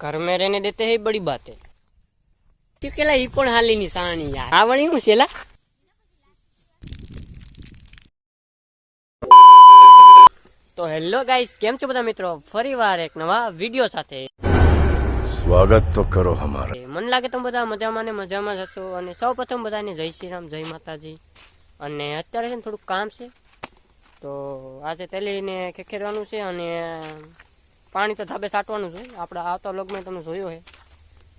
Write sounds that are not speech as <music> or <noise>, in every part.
घर में रहने देते हैं बड़ी बात है કેલા ઈ પણ હાલી ની સાણી યાર આ વળી હું છેલા તો હેલો ગાઈસ કેમ છો બધા મિત્રો ફરીવાર એક નવા વિડીયો સાથે स्वागत तो करो हमारा મને લાગે તમે બધા મજામાં ને મજામાં જ હશો અને સૌ પ્રથમ બધાને જય શ્રી રામ જય માતાજી અને અત્યારે છે ને થોડુંક કામ છે તો આજે તેલીને ખેખેરવાનું છે અને પાણી તો ધાબે સાટવાનું છે આપણે આ તો લગમાં તમે જોયો છે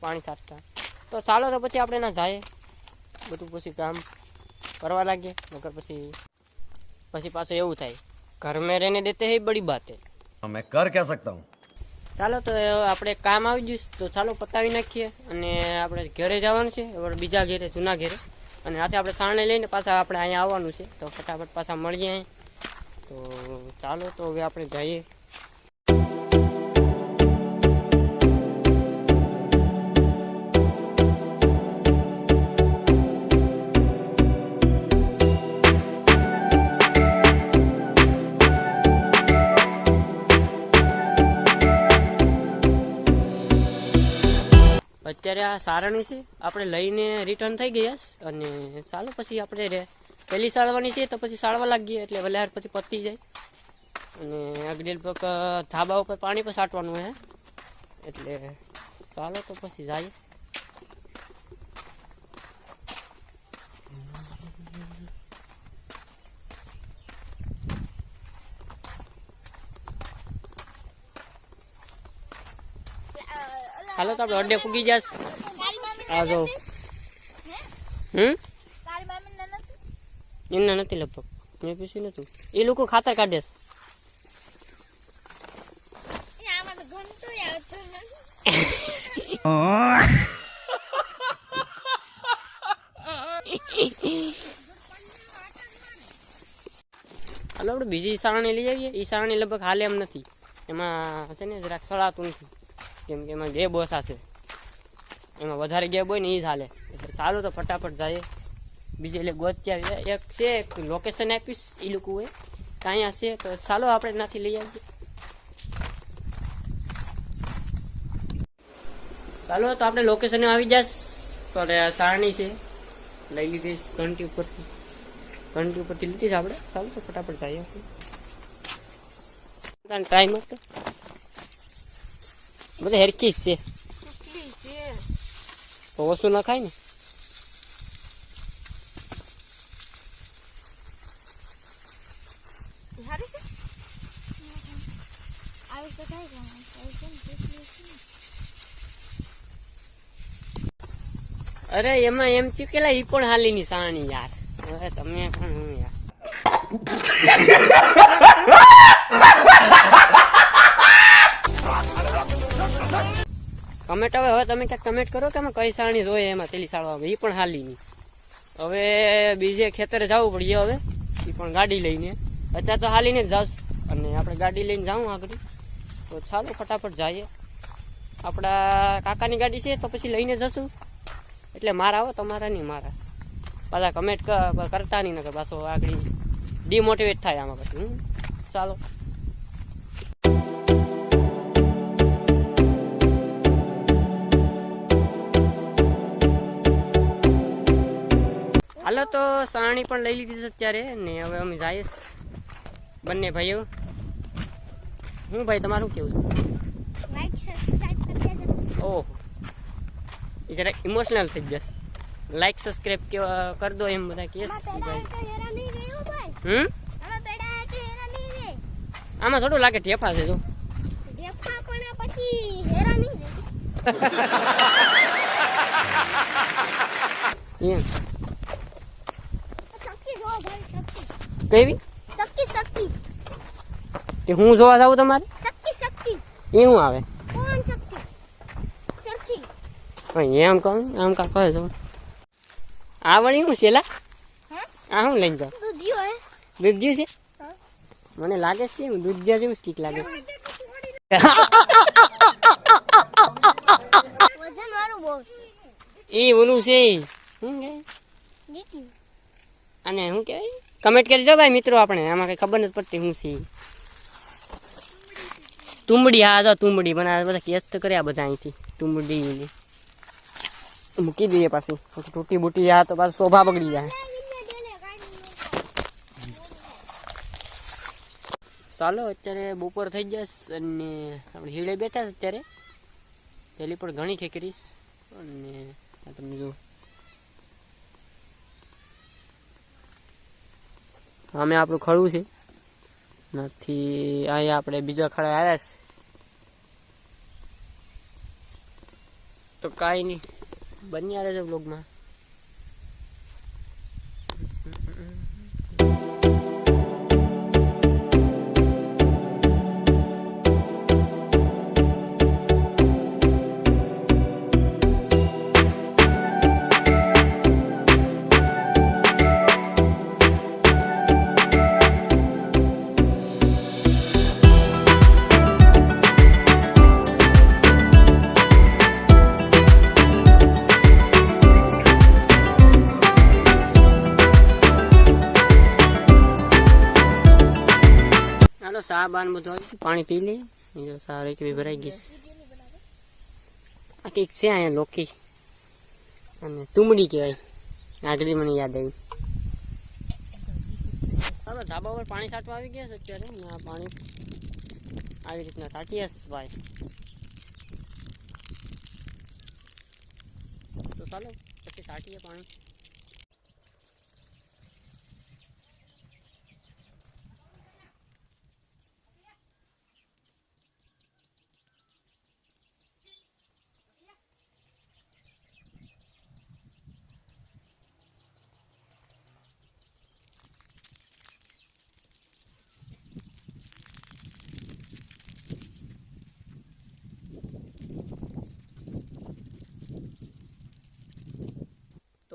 પાણી સાટતા. તો ચાલો તો પછી આપણે એના જઈએ બધું પછી કામ કરવા લાગીએ મગર પછી પછી પાછું એવું થાય. ઘર મેં રહીને દેતે હે બડી બાત. મેં કર કહી શકતા હું. ચાલો તો આપણે કામ આવી ગયું તો ચાલો પતાવી નાખીએ અને આપણે ઘરે જવાનું છે બીજા ઘેરે જૂના ઘેરે. અને સાથે આપણે સાણે લઈને પાછા આપણે અહીંયા આવવાનું છે તો ફટાફટ પાછા મળીએ તો ચાલો તો હવે આપણે જઈએ. અત્યારે આ સારણી છે, આપણે લઈને રિટર્ન થઈ ગયા. અને ચાલો પછી આપણે પહેલી સાળવાની છે તો પછી સાળવા લાગીએ એટલે વલાર પછી પતી જાય અને આગળ પગ ધાબા ઉપર પાણી પણ સાટવાનું હે એટલે ચાલો તો પછી જાય હાલો તો આપણે અડ્ડે પૂગી જશ આ જો. હમ? એમના નથી લગભગ. મેં પૂછ્યું નતું. એ લોકો ખાતર કાઢે. હાલો આપણે બીજી સારણી લઈ આવીએ. એ સારણી લગભગ હાલે એમ નથી. એમાં છે ને જરાક સળાતું નથી. કેમ કે એમાં ગેબ ઓછા છે એમાં વધારે ગેબ હોય ને એ જ હાલે. એટલે ચાલો તો ફટાફટ જાય. બીજે એટલે ગોત્યા એક છે, એક લોકેશન આપીશ એ લોકો હોય. તો અહીંયા છે, તો ચાલો આપણે ત્યાંથી લઈ આવીએ. ચાલો તો આપણે લોકેશને આવી જશ. તો હવે આ સારણી છે, લઈ લીધી છે, ઘંટી ઉપરથી. ઘંટી ઉપરથી લીધી છે આપણે. ચાલો તો ફટાફટ જઈએ. આપણે ટાઈમ હતો. બધા હેરકી છે તો ઓછું ના ખાય ને અરે એમાં એમ થયું કે ઈ પણ હાલી ની સાણી યાર. હવે તમે પણ હું યાર. કમેન્ટ હવે તમે ક્યાંક કમેન્ટ કરો કે અમે કઈ સાણી જોઈએ એમાં તેલી સાળવામાં એ પણ હાલી નહીં. હવે બીજે ખેતરે જવું પડીએ હવે. એ પણ ગાડી લઈને. અત્યારે તો હાલીને જ જાશ. અને આપણે ગાડી લઈને જાઉં આગળ. તો ચાલો ફટાફટ જઈએ. આપણા કાકાની ગાડી છે તો પછી લઈને જશું. એટલે મારા આવો તમારા નહીં, મારા. પાછા કમેન્ટ કરતા નહીં, નકર પાછો આગળ ડિમોટિવેટ થાય આમાં પછી? ચાલો. હાલો તો સાણી પણ લઈ લીધી છે અત્યારે ને હવે અમે જઈએ બંને ભાઈઓ. હું ભાઈ તમારું કેવું છે? ઓહ. એ જરા ઇમોશનલ થઈ જશે લાઈક સબસ્ક્રાઈબ કેવા કર દો એમ બધા છે હમ? આમાં થોડું લાગે ઠેફા છે જો. <laughs> એમ. કેવી? તે હું જોવા જાઉં તમારે? એ શું આવે? પણ એમ કહું આમ કા કહે છો. આ વળી હું છેલા આ હું લઈને જાઉં? દૂધ જ્યું છે? મને લાગે છે હું દૂધ્યા જેવું સ્ટીક લાગે. વજન વાળું બહુ એ ઓલું છે. શું કે? અને શું કહેવાય કમેન્ટ કરી દો ભાઈ મિત્રો આપણે, આમાં કંઈ ખબર નથી પડતી શું ઈ. તુંબડી, હા તો તુંબડી બનાવે બધા કેસ તો કર્યા બધા અહીંથી. તુંબડી. મૂકી દઈએ પાછી. તૂટી બૂટી, આ તો પાછું શોભા બગડી જાય. ચાલો, અત્યારે બપોર થઈ જશે અને આપણે હીડે બેઠા અત્યારે. પેલી પણ ઘણી ખેકરીશ. અને તમને તમે જો અમે આપણું ખડું છે. નથી અહીંયા આપણે બીજા ખડા આવ્યા છે. તો કાંઈ નહીં. બન્યા રહેજો બ્લોગમાં બાન બધું આવી ગયું. પાણી પી લઈએ બીજો સા રેકવી ભરાઈ ગઈ આ કંઈક છે અહીંયા લોકી અને તુમડી કહેવાય આગળ મને યાદ આવી ચાલો ધાબા ઉપર પાણી છાંટવા આવી ગયા છે અત્યારે ને આ પાણી આવી રીતના છાંટીએ છે ભાઈ તો ચાલો પછી છાંટીએ પાણી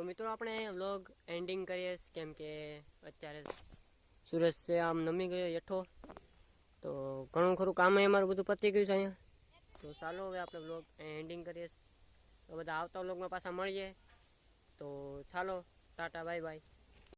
તો મિત્રો આપણે વ્લોગ એન્ડિંગ કરીએ કેમ કે અત્યારે સુરજ છે, આમ નમી ગયો હેઠો તો ઘણું ખરું કામ અમારું બધું પતી ગયું છે અહીંયા. તો ચાલો હવે આપણે વ્લોગ એન્ડિંગ કરીએ તો બધા આવતા વ્લોગમાં પાછા મળીએ. તો ચાલો, ટાટા બાય બાય